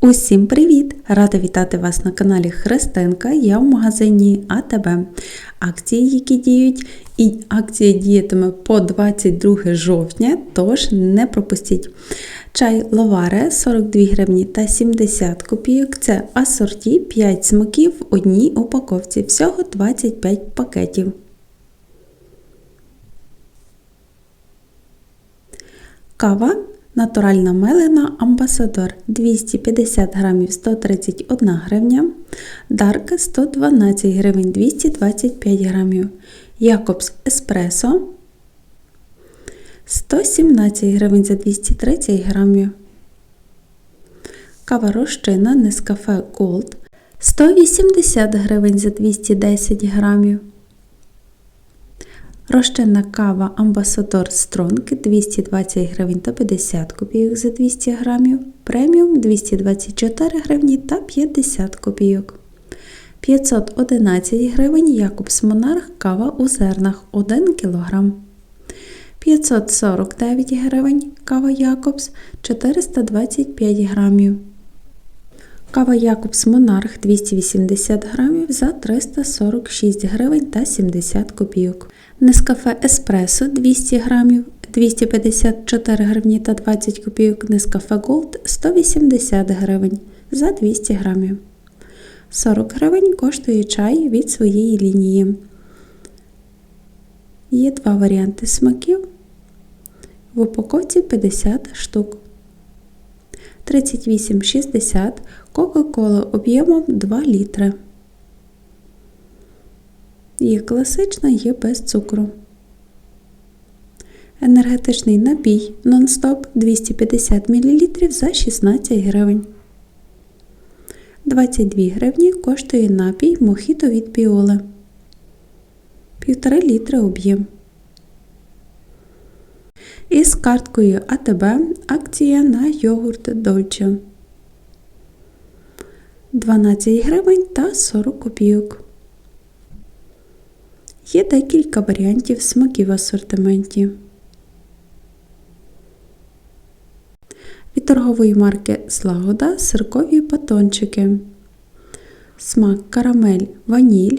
Усім привіт! Рада вітати вас на каналі Христинка. Я в магазині АТБ. Акції, які діють, і акція діятиме по 22 жовтня, тож не пропустіть. Чай Лаваре 42 гривні та 70 копійок. Це асорті 5 смаків в одній упаковці. Всього 25 пакетів. Кава натуральна мелена Амбасадор 250 грамів 131 гривня, Дарк 112 гривень 225 грамів, Якобс Еспресо 117 гривень за 230 грамів. Кава розчина Нескафе Gold 180 гривень за 210 грамів. Розчинна кава Амбасадор Стронг 220 гривень та 50 копійок за 200 грамів, преміум 224 гривні та 50 копійок. 511 гривень Якобс Монарх кава у зернах 1 кг. 549 гривень кава Якобс 425 грамів. Кава Якобс Монарх 280 грамів за 346 гривень та 70 копійок. Нескафе Еспресо 200 грамів 254 гривні та 20 копійок. Нескафе Голд 180 гривень за 200 грамів. 40 гривень коштує чай від своєї лінії. Є два варіанти смаків. В упаковці 50 штук. 38,60 Кока-кола об'ємом 2 літри. Є класична, є без цукру. Енергетичний напій нон-стоп 250 мл за 16 гривень. 22 гривні коштує напій мохіто від піоли. 1,5 літра об'єм. Із карткою АТБ акція на йогурт Дольче. 12 гривень та 40 копійок. Є декілька варіантів смаків в асортименті. Від торгової марки Слагода сиркові батончики. Смак карамель ваніль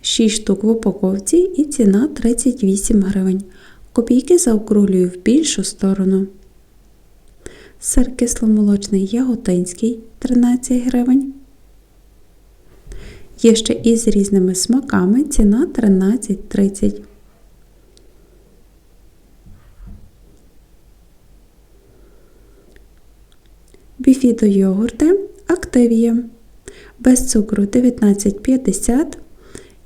6 штук в упаковці і ціна 38 гривень. Копійки заокруглюю в більшу сторону. Сир кисломолочний яготинський 13 гривень. Є ще із різними смаками ціна 13,30. Біфідо йогурти Активія. Без цукру 19,50.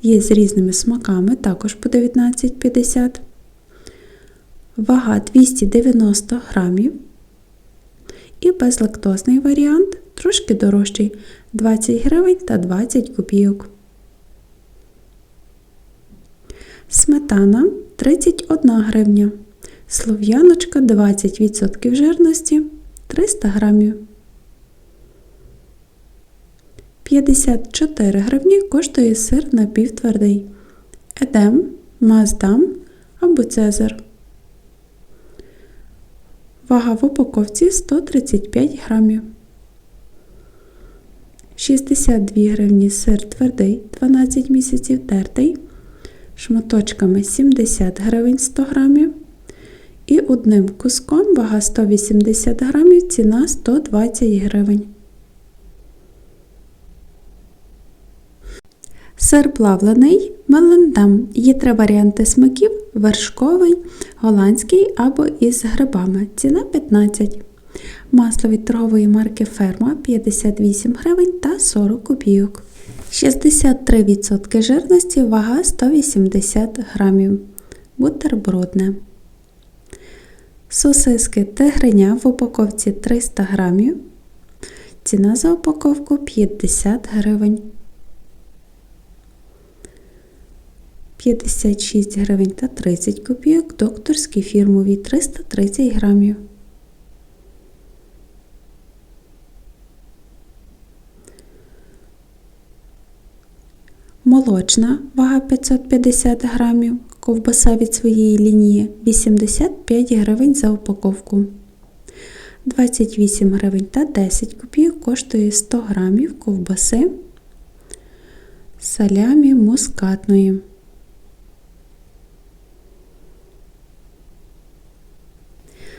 Є з різними смаками, також по 19,50. Вага 290 грамів. І безлактозний варіант трошки дорожчий 20 гривень та 20 копійок. Сметана 31 гривня. Слов'яночка 20% жирності 300 грамів. 54 гривні коштує сир напівтвердий. Едем, Маздам або Цезар. Вага в упаковці 135 грамів. 62 гривні сир твердий 12 місяців тертий, шматочками 70 гривень 100 грамів. І одним куском вага 180 грамів, ціна 120 гривень. Сир плавлений Мелендам. Є три варіанти смаків: вершковий, голландський або із грибами. Ціна 15 Масло від торгової марки Ферма 58 гривень та 40 копійок. 63% жирності, вага 180 грамів. Бутербродне. Сосиски тигриня в упаковці 300 грамів. Ціна за упаковку 50 гривень. 56 гривень та 30 копійок, докторські фірмові 330 грамів. Молочна вага 550 грамів, ковбаса від своєї лінії 85 гривень за упаковку. 28 гривень та 10 копійок коштує 100 грамів ковбаси салямі мускатної.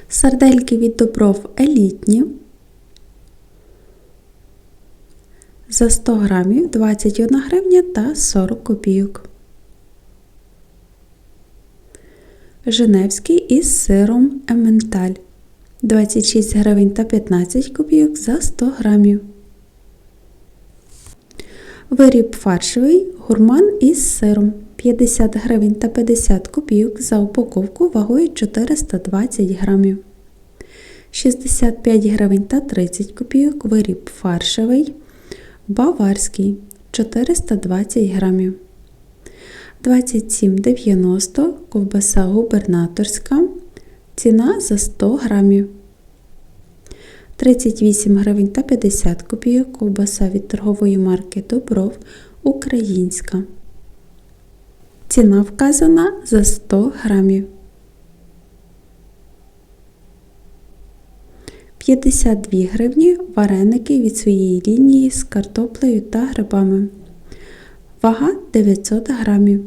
Сардельки від добров елітні. За 100 грамів 21 гривня та 40 копійок. Женевський із сиром Ементаль 26 гривень та 15 копійок за 100 грамів. Виріб фаршевий гурман із сиром 50 гривень та 50 копійок за упаковку вагою 420 грамів. 65 гривень та 30 копійок виріб фаршевий баварський 420 грамів. 27,90 ковбаса губернаторська. Ціна за 100 грамів. 38 гривень та 50 копійок ковбаса від торгової марки Добров Українська. Ціна вказана за 100 грамів. 52 гривні вареники від своєї лінії з картоплею та грибами. Вага 900 грамів.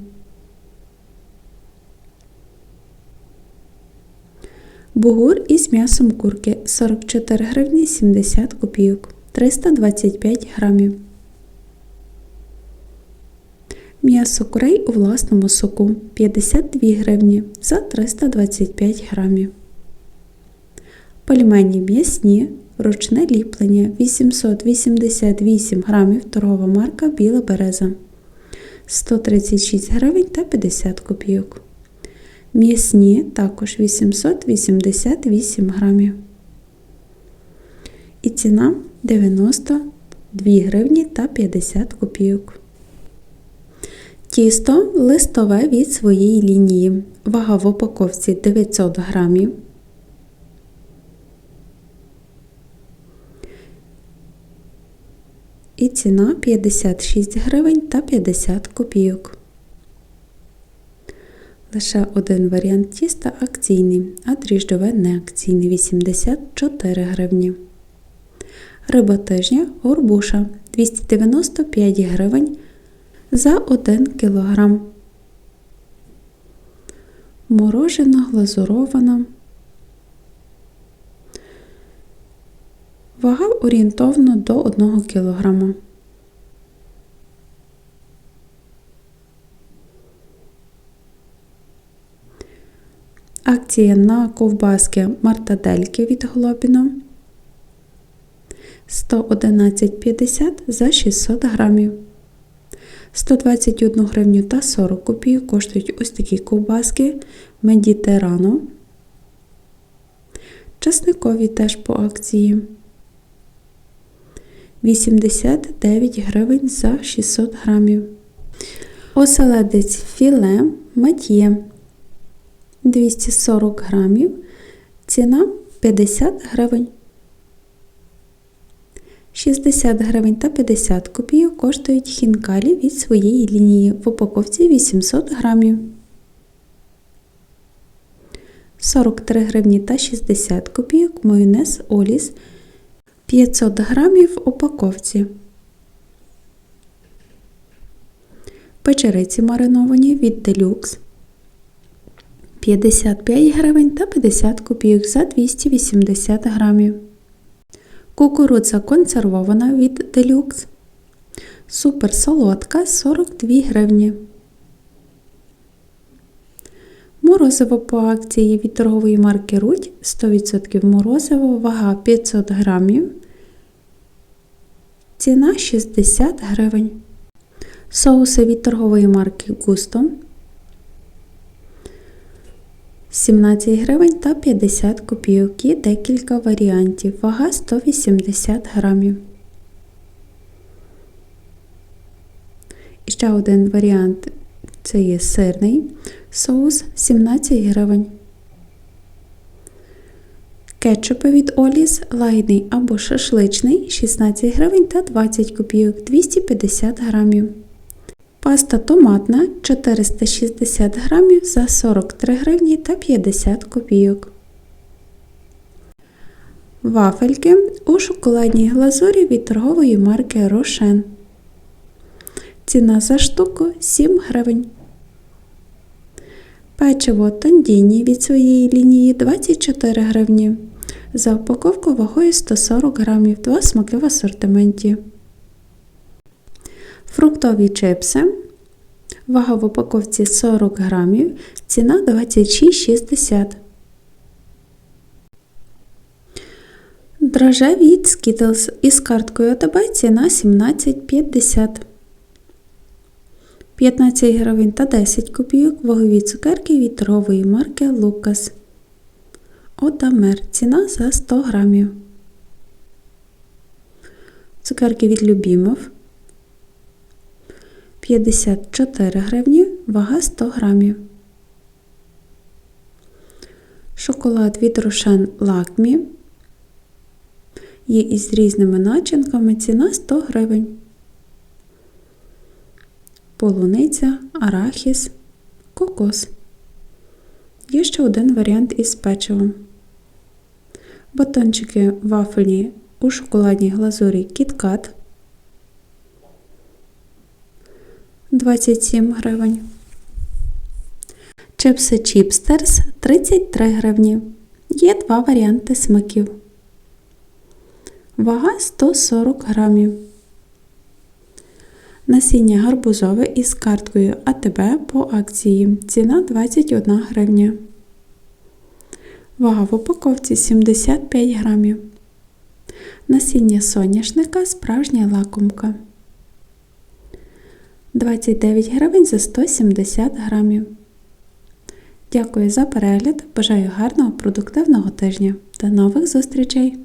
Бугур із м'ясом курки 44 гривні 70 копійок 325 грамів. М'ясо курей у власному соку 52 гривні за 325 грамів. Пельмені м'ясні ручне ліплення 888 грамів торгова марка Біла береза 136 гривень та 50 копійок. М'ясні також 888 грамів. І ціна 92 гривні та 50 копійок. Тісто листове від своєї лінії. Вага в упаковці 900 грамів. І ціна 56 гривень та 50 копійок. Лише один варіант тіста акційний, а дріжджове не акційне 84 гривні. Риба тижня горбуша 295 гривень за 1 кг. Морожена глазурована. Вага орієнтовно до 1 кг. Акція на ковбаски мартадельки від Глобіно 111,50 за 600 грамів. 121 гривню та 40 копійок коштують ось такі ковбаски Медітерано. Часникові теж по акції. 89 гривень за 600 грамів. Оселедець філе мат'є 240 грамів. Ціна 50 гривень. 60 гривень та 50 копійок коштують хінкалі від своєї лінії в упаковці 800 грамів. 43 гривні та 60 копійок майонез Оліс 500 грамів в упаковці. Печериці мариновані від Deluxe 55 гривень та 50 копійок за 280 грамів. Кукурудза консервована від Deluxe. Супер солодка 42 гривні. Морозиво по акції від торгової марки Рудь 100% морозиво, вага 500 грамів. Ціна 60 гривень. Соуси від торгової марки Густо 17 гривень та 50 копійок. Є декілька варіантів. Вага 180 грамів. І ще один варіант це є сирний соус 17 гривень. Кетчупи від Оліс лагідний або шашличний 16 гривень та 20 копійок 250 грамів. Паста томатна 460 грамів за 43 гривні та 50 копійок. Вафельки у шоколадній глазурі від торгової марки Рошен. Ціна за штуку 7 гривень. Печиво Тондіні від своєї лінії 24 гривні. За упаковку вагою 140 грамів, два смаки в асортименті. Фруктові чипси. Вага в упаковці 40 грамів, ціна 26,60. Драже від Skittles із карткою ОТБ ціна 17,50. 15 гривень та 10 копійок вагові цукерки від торгової марки Лукас. Отамер. Ціна за 100 грамів. Цукерки від Любімов. 54 гривні, вага 100 грамів. Шоколад від Рошен Лакмі. Є із різними начинками. Ціна 100 гривень. Полуниця, арахіс, кокос. Є ще один варіант із печивом. Батончики вафельні у шоколадній глазурі KitKat 27 гривень. Чипси Чіпстерс 33 гривні. Є два варіанти смаків. Вага 140 грамів. Насіння гарбузове із карткою АТБ по акції. Ціна 21 гривня. Вага в упаковці 75 грамів. Насіння соняшника справжня лакомка. 29 гривень за 170 грамів. Дякую за перегляд. Бажаю гарного продуктивного тижня. До нових зустрічей!